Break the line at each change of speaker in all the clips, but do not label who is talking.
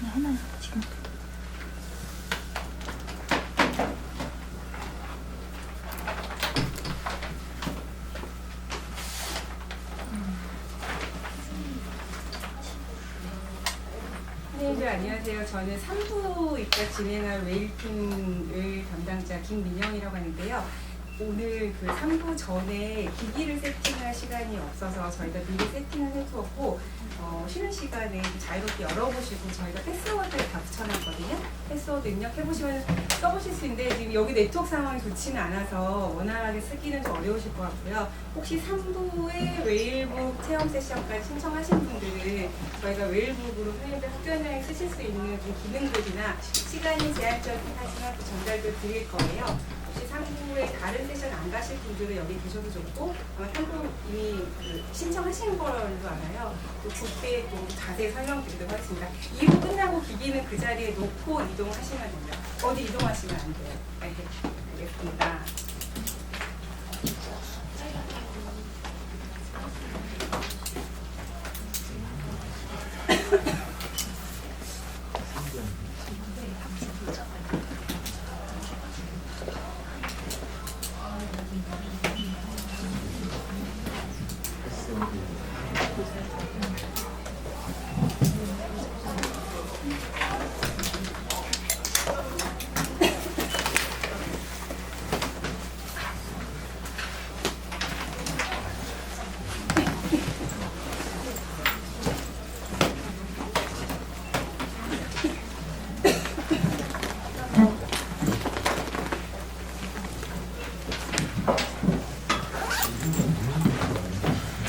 그냥 해놔요 지금.
안녕하세요. 저는 3부 입학 진행할 웨일팀을 담당자 김민영이라고 하는데요. 오늘 그 3부 전에 기기를 세팅할 시간이 없어서 저희가 미리 세팅을 해두었고 어, 쉬는 시간에 자유롭게 열어보시고 저희가 패스워드를 다 붙여놨거든요. 패스워드 입력해보시면 써보실 수 있는데 지금 여기 네트워크 상황이 좋지는 않아서 원활하게 쓰기는 좀 어려우실 것 같고요. 혹시 3부에 웨일북 체험 세션까지 신청하신 분들은 저희가 웨일북으로 선생님들 학교 현장에 쓰실 수 있는 좀 기능들이나 시간이 제한적이긴 하지만 또 전달도 드릴 거예요. 3부에 다른 세션 안 가실 분들은 여기 계셔도 좋고 아마 3부 이미 그 신청하신 걸로 알아요. 또 그때 또 자세히 설명드리도록 하겠습니다. 2부 끝나고 기기는 그 자리에 놓고 이동하시면 됩니다. 어디 이동하시면 안 돼요. 네, 알겠습니다.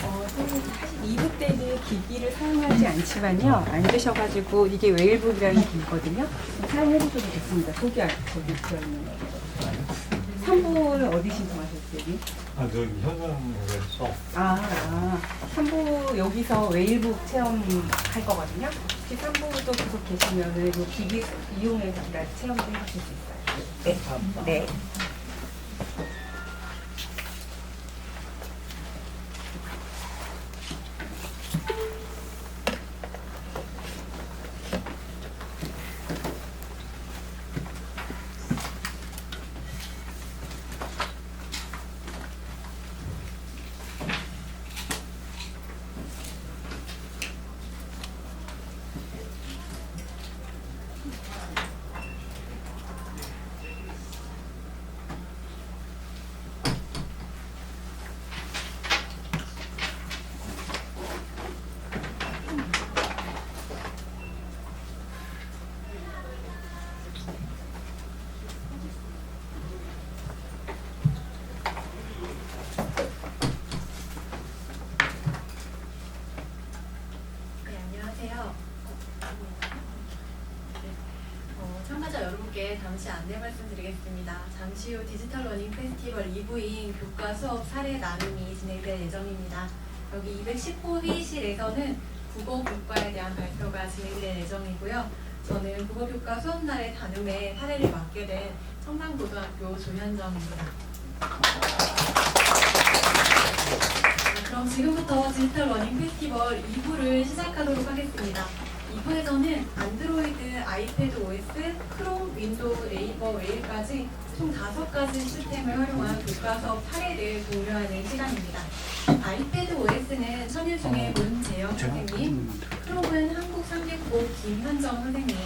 어, 선생님 사실 2부 때는 기기를 사용하지 않지만요. 앉으셔가지고 이게 웨일북이라는 기기거든요. 사용해 보셔도 좋습니다. 저기, 안- 저기 들어있는 거. 3부는 어디 신청하셨어요? 여기?
아, 저기 현장에서
아, 아, 3부 여기서 웨일북 체험할 거거든요. 혹시 3부도 계속 계시면은 이 기기 이용해서 잠깐 체험도 해보실 수 있어요. 네. 네.
네, 안녕하세요. 어, 참가자 여러분께 잠시 안내 말씀드리겠습니다. 잠시 후 디지털 러닝 페스티벌 2부인 교과 수업 사례 나눔이 진행될 예정입니다. 여기 210호 회의실에서는 국어 교과에 대한 발표가 진행될 예정이고요. 저는 국어 교과 수업 날의 나눔에 사례를 맡게 된 청담고등학교 조현정입니다. 네, 그럼 지금부터 디지털 러닝 페스티벌 2부를 시작하도록 하겠습니다. 2부에서는 안드로이드, 아이패드 OS, 크롬, 윈도우, 네이버, 웨일까지 총 5가지 시스템을 활용한 교과 수업 사례를 공유하는 시간입니다. 아이패드 OS는 천일중의 문재영 선생님, 크롬은 한국상계국 김현정 선생님,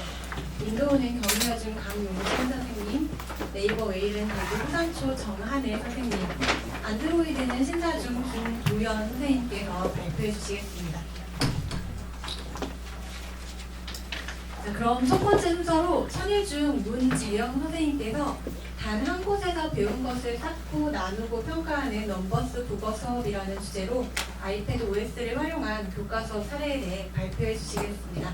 윈도우는 경희여중 강용진 선생님, 네이버 웨일은 대구 호산초 정한혜 선생님, 안드로이드는 신사중 김도연 선생님께서 발표해 주시겠습니다. 자, 그럼 첫 번째 순서로 천일 중 문재영 선생님께서 단 한 곳에서 배운 것을 쌓고 나누고 평가하는 넘버스 국어 수업이라는 주제로 아이패드 OS를 활용한 교과 수업 사례에 대해 발표해 주시겠습니다.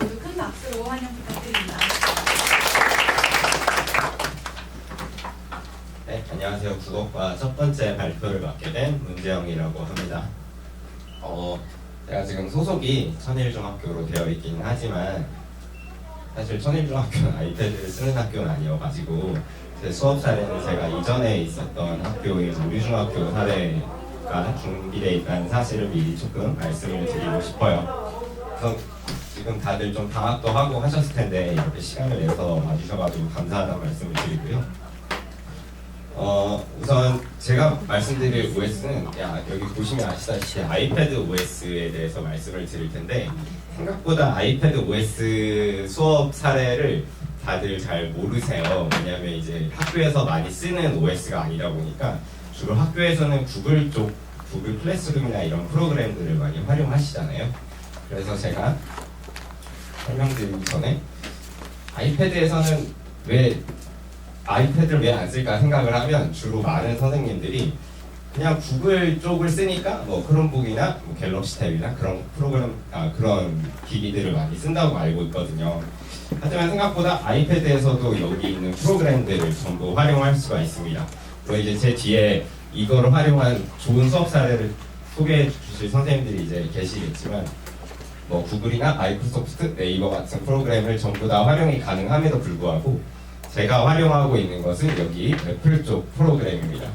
모두 큰 박수로 환영 부탁드립니다.
네, 안녕하세요. 국어과 첫 번째 발표를 맡게 된 문재영이라고 합니다. 어, 제가 지금 소속이 천일중학교로 되어 있긴 하지만 사실 천일중학교는 아이패드를 쓰는 학교는 아니어가지고 제 수업 사례는 제가 이전에 있었던 학교인 우리중학교 사례 구독과 중비돼 있다는 사실을 미리 조금 말씀을 드리고 싶어요. 지금 다들 좀 방학도 하고 하셨을 텐데 이렇게 시간을 내서 와주셔가지고 감사하다는 말씀을 드리고요. 어, 제가 말씀드릴 OS는 야, 여기 보시면 아시다시피 아이패드 OS에 대해서 말씀을 드릴 텐데 생각보다 아이패드 OS 수업 사례를 다들 잘 모르세요. 왜냐하면 이제 학교에서 많이 쓰는 OS가 아니다 보니까 주로 학교에서는 구글 쪽 구글 클래스룸이나 이런 프로그램들을 많이 활용하시잖아요. 그래서 제가 설명드리기 전에 아이패드에서는 왜 아이패드를 왜 안 쓸까 생각을 하면 주로 많은 선생님들이 그냥 구글 쪽을 쓰니까 뭐 크롬북이나 뭐 갤럭시 탭이나 그런 프로그램 아 그런 기기들을 많이 쓴다고 알고 있거든요. 하지만 생각보다 아이패드에서도 여기 있는 프로그램들을 전부 활용할 수가 있습니다. 그리고 이제 제 뒤에 이거를 활용한 좋은 수업 사례를 소개해 주실 선생님들이 이제 계시겠지만 뭐 구글이나 마이크로소프트, 네이버 같은 프로그램을 전부 다 활용이 가능함에도 불구하고 제가 활용하고 있는 것은 여기 애플 쪽 프로그램입니다.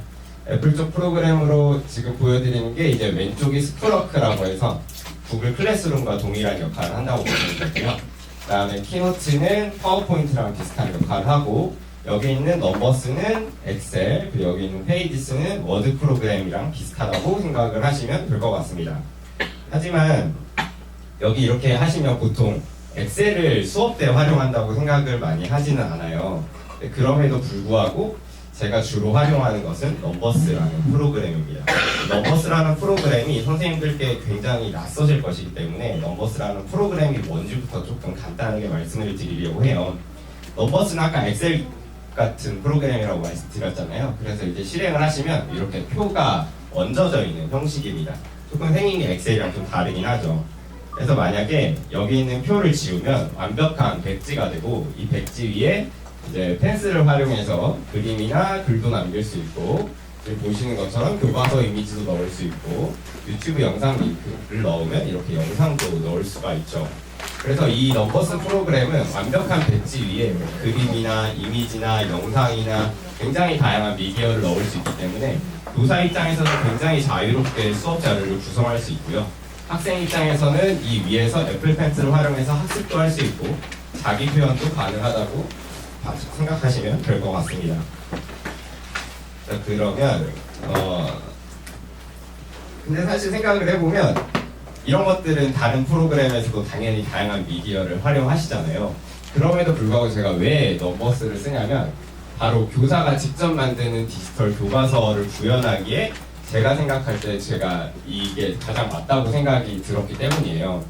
애플 쪽 프로그램으로 지금 보여드리는 게 이제 왼쪽이 스프러크라고 해서 구글 클래스룸과 동일한 역할을 한다고 보시면 되고요. 그 다음에 키노트는 파워포인트랑 비슷한 역할을 하고 여기 있는 넘버스는 엑셀 그리고 여기 있는 페이지스는 워드 프로그램이랑 비슷하다고 생각을 하시면 될 것 같습니다. 하지만 여기 이렇게 하시면 보통 엑셀을 수업 때 활용한다고 생각을 많이 하지는 않아요. 그럼에도 불구하고 제가 주로 활용하는 것은 넘버스라는 프로그램입니다. 넘버스라는 프로그램이 선생님들께 굉장히 낯서실 것이기 때문에 넘버스라는 프로그램이 뭔지부터 조금 간단하게 말씀을 드리려고 해요. 넘버스는 아까 엑셀 같은 프로그램이라고 말씀드렸잖아요. 그래서 이제 실행을 하시면 이렇게 표가 얹어져 있는 형식입니다. 조금 생긴 게 엑셀이랑 좀 다르긴 하죠. 그래서 만약에 여기 있는 표를 지우면 완벽한 백지가 되고 이 백지 위에 이제 펜슬을 활용해서 그림이나 글도 남길 수 있고 보시는 것처럼 교과서 이미지도 넣을 수 있고 유튜브 영상 링크를 넣으면 이렇게 영상도 넣을 수가 있죠. 그래서 이 넘버스 프로그램은 완벽한 백지 위에 그림이나 이미지나 영상이나 굉장히 다양한 미디어를 넣을 수 있기 때문에 교사 입장에서는 굉장히 자유롭게 수업 자료를 구성할 수 있고요. 학생 입장에서는 이 위에서 애플 펜슬을 활용해서 학습도 할 수 있고 자기 표현도 가능하다고 봐- 생각하시면 될 것 같습니다. 자, 그러면 어 근데 사실 생각을 해보면 이런 것들은 다른 프로그램에서도 당연히 다양한 미디어를 활용하시잖아요. 그럼에도 불구하고 제가 왜 넘버스를 쓰냐면 바로 교사가 직접 만드는 디지털 교과서를 구현하기에 제가 생각할 때 제가 이게 가장 맞다고 생각이 들었기 때문이에요.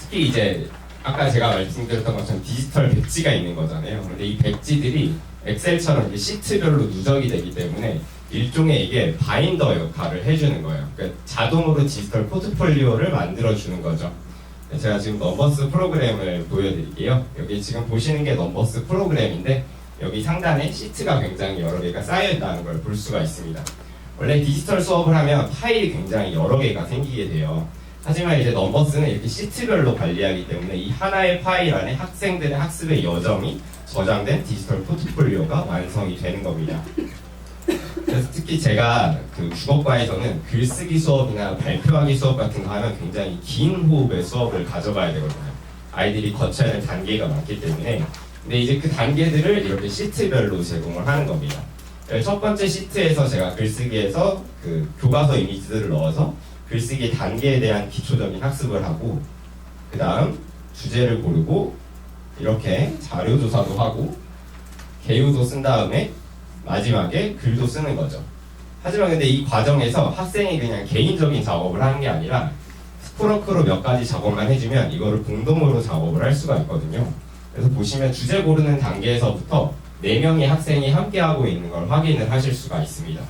특히 이제 아까 제가 말씀드렸던 것처럼 디지털 백지가 있는 거잖아요. 근데 이 백지들이 엑셀처럼 시트별로 누적이 되기 때문에 일종의 이게 바인더 역할을 해주는 거예요. 그러니까 자동으로 디지털 포트폴리오를 만들어주는 거죠. 네, 제가 지금 넘버스 프로그램을 보여드릴게요. 여기 지금 보시는 게 넘버스 프로그램인데 여기 상단에 시트가 굉장히 여러 개가 쌓여 있다는 걸 볼 수가 있습니다. 원래 디지털 수업을 하면 파일이 굉장히 여러 개가 생기게 돼요. 하지만 이제 넘버스는 이렇게 시트별로 관리하기 때문에 이 하나의 파일 안에 학생들의 학습의 여정이 저장된 디지털 포트폴리오가 완성이 되는 겁니다. 그래서 특히 제가 그 국어과에서는 글쓰기 수업이나 발표하기 수업 같은 거 하면 굉장히 긴 호흡의 수업을 가져가야 되거든요. 아이들이 거쳐야 할 단계가 많기 때문에 근데 이제 그 단계들을 이렇게 시트별로 제공을 하는 겁니다. 네, 첫 번째 시트에서 제가 글쓰기에서 그 교과서 이미지들을 넣어서 글쓰기 단계에 대한 기초적인 학습을 하고 그 다음 주제를 고르고 이렇게 자료 조사도 하고 개요도 쓴 다음에 마지막에 글도 쓰는 거죠. 하지만 근데 이 과정에서 학생이 그냥 개인적인 작업을 하는 게 아니라 스프로크로 몇 가지 작업만 해주면 이거를 공동으로 작업을 할 수가 있거든요. 그래서 보시면 주제 고르는 단계에서부터 4명의 학생이 함께하고 있는 걸 확인을 하실 수가 있습니다.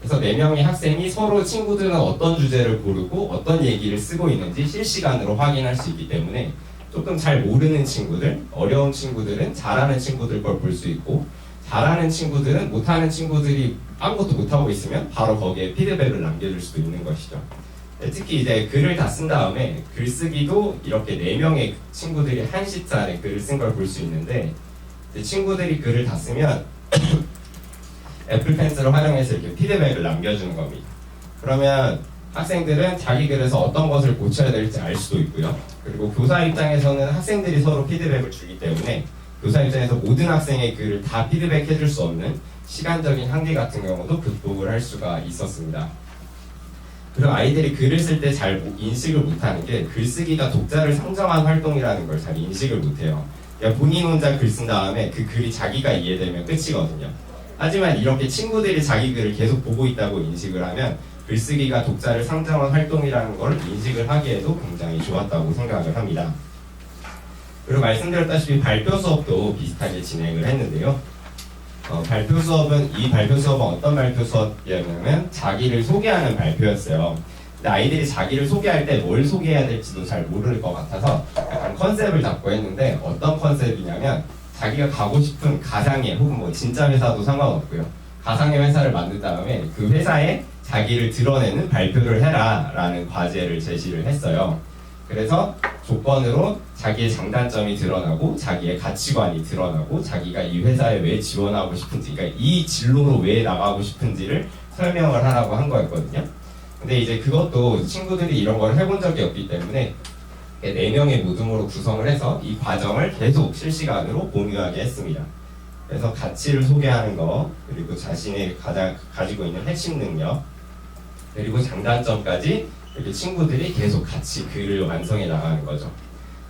그래서 4명의 학생이 서로 친구들은 어떤 주제를 고르고 어떤 얘기를 쓰고 있는지 실시간으로 확인할 수 있기 때문에 조금 잘 모르는 친구들, 어려운 친구들은 잘하는 친구들 걸 볼 수 있고 잘하는 친구들은 못하는 친구들이 아무것도 못하고 있으면 바로 거기에 피드백을 남겨줄 수도 있는 것이죠. 네, 특히 이제 글을 다 쓴 다음에 글쓰기도 이렇게 4명의 친구들이 한 시트 안에 글을 쓴 걸 볼 수 있는데 친구들이 글을 다 쓰면 애플 펜슬을 활용해서 이렇게 피드백을 남겨주는 겁니다. 그러면 학생들은 자기 글에서 어떤 것을 고쳐야 될지 알 수도 있고요. 그리고 교사 입장에서는 학생들이 서로 피드백을 주기 때문에 교사 입장에서 모든 학생의 글을 다 피드백해 줄 수 없는 시간적인 한계 같은 경우도 극복을 할 수가 있었습니다. 그리고 아이들이 글을 쓸 때 잘 인식을 못하는 게 글쓰기가 독자를 상정한 활동이라는 걸 잘 인식을 못해요. 그냥 본인 혼자 글 쓴 다음에 그 글이 자기가 이해되면 끝이거든요. 하지만 이렇게 친구들이 자기 글을 계속 보고 있다고 인식을 하면 글쓰기가 독자를 상정한 활동이라는 걸 인식을 하기에도 굉장히 좋았다고 생각을 합니다. 그리고 말씀드렸다시피 발표 수업도 비슷하게 진행을 했는데요. 어, 발표 수업은 이 발표 수업은 어떤 발표 수업이었냐면 자기를 소개하는 발표였어요. 아이들이 자기를 소개할 때 뭘 소개해야 될지도 잘 모를 것 같아서 약간 컨셉을 잡고 했는데 어떤 컨셉이냐면 자기가 가고 싶은 가상의 혹은 뭐 진짜 회사도 상관없고요. 가상의 회사를 만든 다음에 그 회사에 자기를 드러내는 발표를 해라라는 과제를 제시를 했어요. 그래서 조건으로 자기의 장단점이 드러나고 자기의 가치관이 드러나고 자기가 이 회사에 왜 지원하고 싶은지 그러니까 이 진로로 왜 나가고 싶은지를 설명을 하라고 한 거였거든요. 근데 이제 그것도 친구들이 이런 걸 해본 적이 없기 때문에 네 명의 모둠으로 구성을 해서 이 과정을 계속 실시간으로 공유하게 했습니다. 그래서 가치를 소개하는 거 그리고 자신의 가장 가지고 있는 핵심 능력 그리고 장단점까지 이렇게 친구들이 계속 같이 글을 완성해 나가는 거죠.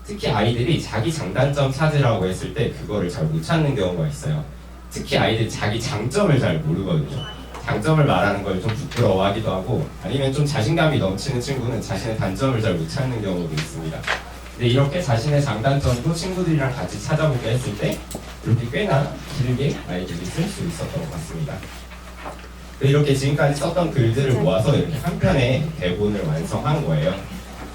특히 아이들이 자기 장단점 찾으라고 했을 때 그거를 잘 못 찾는 경우가 있어요. 특히 아이들이 자기 장점을 잘 모르거든요. 장점을 말하는 걸 좀 부끄러워하기도 하고 아니면 좀 자신감이 넘치는 친구는 자신의 단점을 잘 못 찾는 경우도 있습니다. 근데 이렇게 자신의 장단점도 친구들이랑 같이 찾아보게 했을 때 이렇게 꽤나 길게 아이들이 쓸 수 있었던 것 같습니다. 이렇게 지금까지 썼던 글들을 모아서 이렇게 한 편의 대본을 완성한 거예요.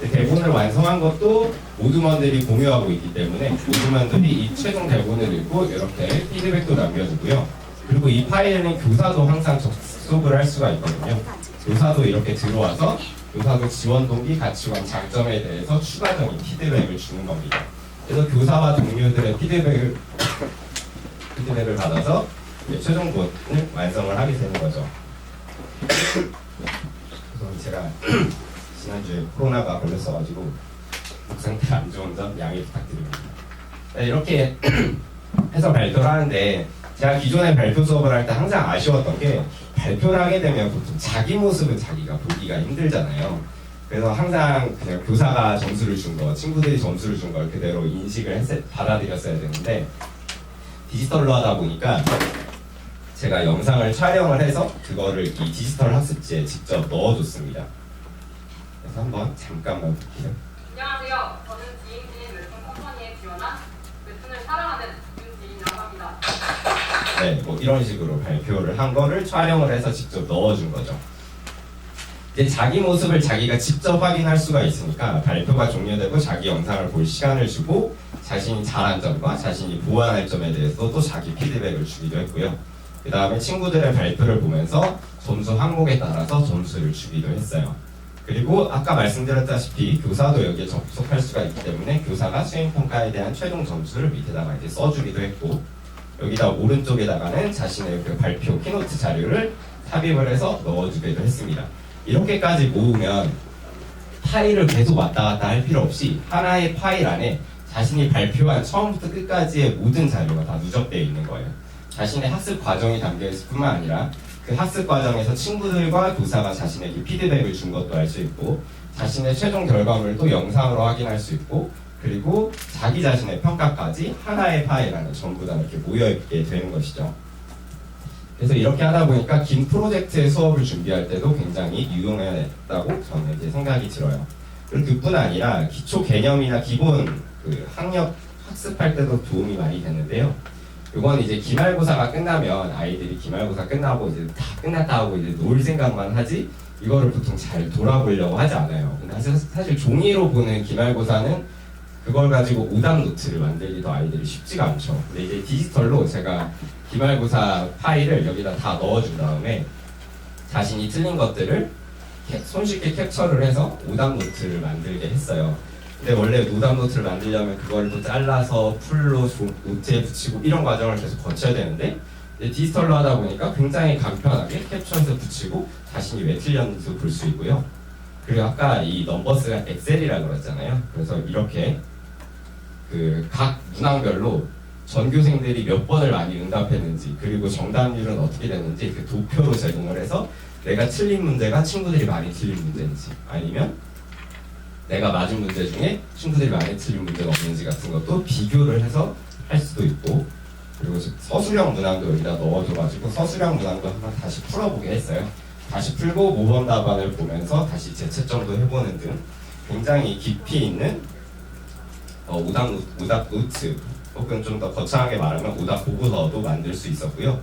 대본을 완성한 것도 모두먼들이 공유하고 있기 때문에 모두먼들이 이 최종 대본을 읽고 이렇게 피드백도 남겨주고요. 그리고 이 파일에는 교사도 항상 접속을 할 수가 있거든요. 교사도 이렇게 들어와서 교사도 지원 동기, 가치관, 장점에 대해서 추가적인 피드백을 주는 겁니다. 그래서 교사와 동료들의 피드백을 피드백을 받아서 최종본을 완성을 하게 되는 거죠. 그래서 제가 지난주에 코로나가 걸렸어가지고 목 상태가 안 좋은 점 양해 부탁드립니다. 네, 이렇게 해서 발표를 하는데 제가 기존에 발표 수업을 할 때 항상 아쉬웠던 게 발표를 하게 되면 보통 자기 모습은 자기가 보기가 힘들잖아요. 그래서 항상 그냥 교사가 점수를 준 거, 친구들이 점수를 준 걸 그대로 인식을 했, 받아들였어야 되는데 디지털로 하다 보니까 제가 영상을 촬영을 해서 그거를 이 디지털 학습지에 직접 넣어줬습니다. 그래서 한번 잠깐만 볼게요.
안녕하세요. 저는
네, 뭐 이런 식으로 발표를 한 거를 촬영을 해서 직접 넣어준 거죠. 이제 자기 모습을 자기가 직접 확인할 수가 있으니까 발표가 종료되고 자기 영상을 볼 시간을 주고 자신이 잘한 점과 자신이 보완할 점에 대해서 또 자기 피드백을 주기도 했고요. 그 다음에 친구들의 발표를 보면서 점수 항목에 따라서 점수를 주기도 했어요. 그리고 아까 말씀드렸다시피 교사도 여기에 접속할 수가 있기 때문에 교사가 수행평가에 대한 최종 점수를 밑에다가 이제 써주기도 했고 여기다 오른쪽에다가는 자신의 그 발표 키노트 자료를 삽입을 해서 넣어주기도 했습니다. 이렇게까지 모으면 파일을 계속 왔다 갔다 할 필요 없이 하나의 파일 안에 자신이 발표한 처음부터 끝까지의 모든 자료가 다 누적되어 있는 거예요. 자신의 학습 과정이 담겨 있을 뿐만 아니라 그 학습 과정에서 친구들과 교사가 자신에게 피드백을 준 것도 알 수 있고 자신의 최종 결과물도 영상으로 확인할 수 있고 그리고 자기 자신의 평가까지 하나의 파일 안에 전부 다 이렇게 모여있게 되는 것이죠. 그래서 이렇게 하다 보니까 긴 프로젝트의 수업을 준비할 때도 굉장히 유용했다고 저는 이제 생각이 들어요. 그리고 그뿐 아니라 기초 개념이나 기본 그 학력 학습할 때도 도움이 많이 됐는데요. 이건 이제 기말고사가 끝나면 아이들이 기말고사 끝나고 이제 다 끝났다 하고 이제 놀 생각만 하지 이거를 보통 잘 돌아보려고 하지 않아요. 근데 사실, 사실 종이로 보는 기말고사는 그걸 가지고 오답 노트를 만들기도 아이들이 쉽지가 않죠. 근데 이제 디지털로 제가 기말고사 파일을 여기다 다 넣어준 다음에 자신이 틀린 것들을 캡- 손쉽게 캡처를 해서 오답 노트를 만들게 했어요. 근데 원래 오답 노트를 만들려면 그걸 또 잘라서 풀로 조- 노트에 붙이고 이런 과정을 계속 거쳐야 되는데 디지털로 하다 보니까 굉장히 간편하게 캡처해서 붙이고 자신이 왜 틀렸는지도 볼 수 있고요. 그리고 아까 이 넘버스가 엑셀이라 그랬잖아요. 그래서 이렇게 그 각 문항별로 전교생들이 몇 번을 많이 응답했는지 그리고 정답률은 어떻게 됐는지 그 도표로 제공을 해서 내가 틀린 문제가 친구들이 많이 틀린 문제인지 아니면 내가 맞은 문제 중에 친구들이 많이 틀린 문제가 없는지 같은 것도 비교를 해서 할 수도 있고 그리고 서술형 문항도 여기다 넣어줘가지고 서술형 문항도 한번 다시 풀어보게 했어요. 다시 풀고 모범 답안을 보면서 다시 재채점도 해보는 등 굉장히 깊이 있는 어, 오답, 노- 오답 노트 혹은 좀 더 거창하게 말하면 오답 보고서도 만들 수 있었고요.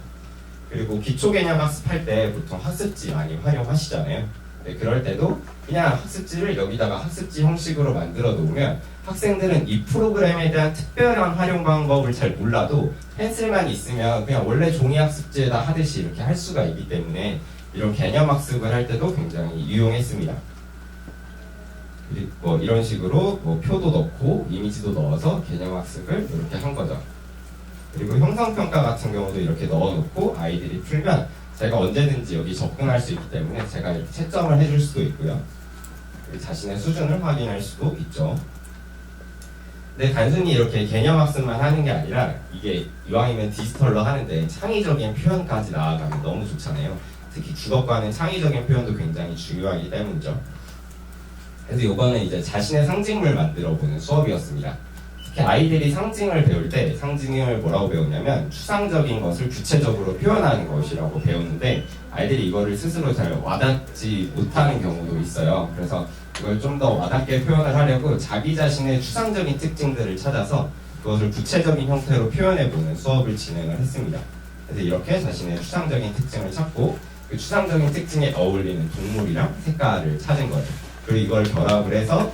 그리고 기초 개념 학습할 때 보통 학습지 많이 활용하시잖아요. 네, 그럴 때도 그냥 학습지를 여기다가 학습지 형식으로 만들어 놓으면 학생들은 이 프로그램에 대한 특별한 활용 방법을 잘 몰라도 펜슬만 있으면 그냥 원래 종이 학습지에다 하듯이 이렇게 할 수가 있기 때문에 이런 개념 학습을 할 때도 굉장히 유용했습니다. 그리고 뭐 이런 식으로 뭐 표도 넣고 이미지도 넣어서 개념 학습을 이렇게 한 거죠. 그리고 형성평가 같은 경우도 이렇게 넣어놓고 아이들이 풀면 제가 언제든지 여기 접근할 수 있기 때문에 제가 이렇게 채점을 해줄 수도 있고요. 자신의 수준을 확인할 수도 있죠. 근데 단순히 이렇게 개념 학습만 하는 게 아니라 이게 이왕이면 디지털로 하는데 창의적인 표현까지 나아가면 너무 좋잖아요. 특히 주것과는 창의적인 표현도 굉장히 중요하기 때문이죠. 그래서 이거는 이제 자신의 상징물 만들어 보는 수업이었습니다. 특히 아이들이 상징을 배울 때 상징을 뭐라고 배우냐면 추상적인 것을 구체적으로 표현하는 것이라고 배우는데 아이들이 이거를 스스로 잘 와닿지 못하는 경우도 있어요. 그래서 이걸 좀 더 와닿게 표현을 하려고 자기 자신의 추상적인 특징들을 찾아서 그것을 구체적인 형태로 표현해보는 수업을 진행을 했습니다. 그래서 이렇게 자신의 추상적인 특징을 찾고 그 추상적인 특징에 어울리는 동물이랑 색깔을 찾은 거죠. 그리고 이걸 결합을 해서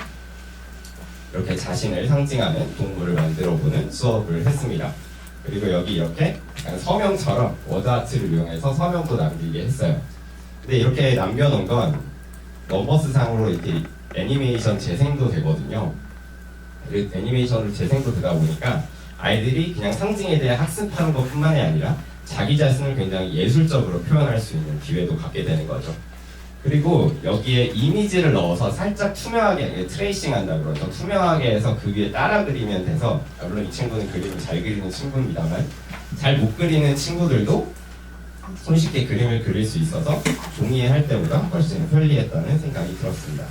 이렇게 자신을 상징하는 동물을 만들어 보는 수업을 했습니다. 그리고 여기 이렇게 서명처럼 워드아트를 이용해서 서명도 남기게 했어요. 근데 이렇게 남겨놓은 건 넘버스 상으로 이렇게 애니메이션 재생도 되거든요. 그리고 애니메이션으로 재생도 되다 보니까 아이들이 그냥 상징에 대해 학습하는 것 뿐만이 아니라 자기 자신을 굉장히 예술적으로 표현할 수 있는 기회도 갖게 되는 거죠. 그리고 여기에 이미지를 넣어서 살짝 투명하게 트레이싱 한다 그러죠. 투명하게 해서 그 위에 따라 그리면 돼서 아, 물론 이 친구는 그림을 잘 그리는 친구입니다만 잘 못 그리는 친구들도 손쉽게 그림을 그릴 수 있어서 종이에 할 때보다 훨씬 편리했다는 생각이 들었습니다.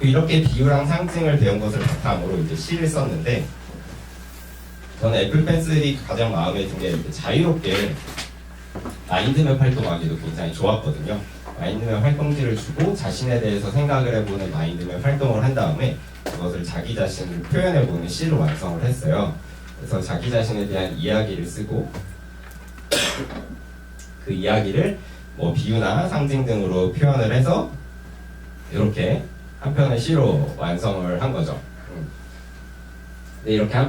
이렇게 비유랑 상징을 배운 것을 바탕으로 이제 시를 썼는데 저는 애플 펜슬이 가장 마음에 든 게 자유롭게 마인드맵 활동하기도 굉장히 좋았거든요. 마인드맵 활동지를 주고 자신에 대해서 생각을 해보는 마인드맵 활동을 한 다음에 그것을 자기 자신을 표현해보는 시로 완성을 했어요. 그래서 자기 자신에 대한 이야기를 쓰고 그 이야기를 뭐 비유나 상징 등으로 표현을 해서 이렇게 한 편의 시로 완성을 한 거죠. 음. 네, 이렇게 한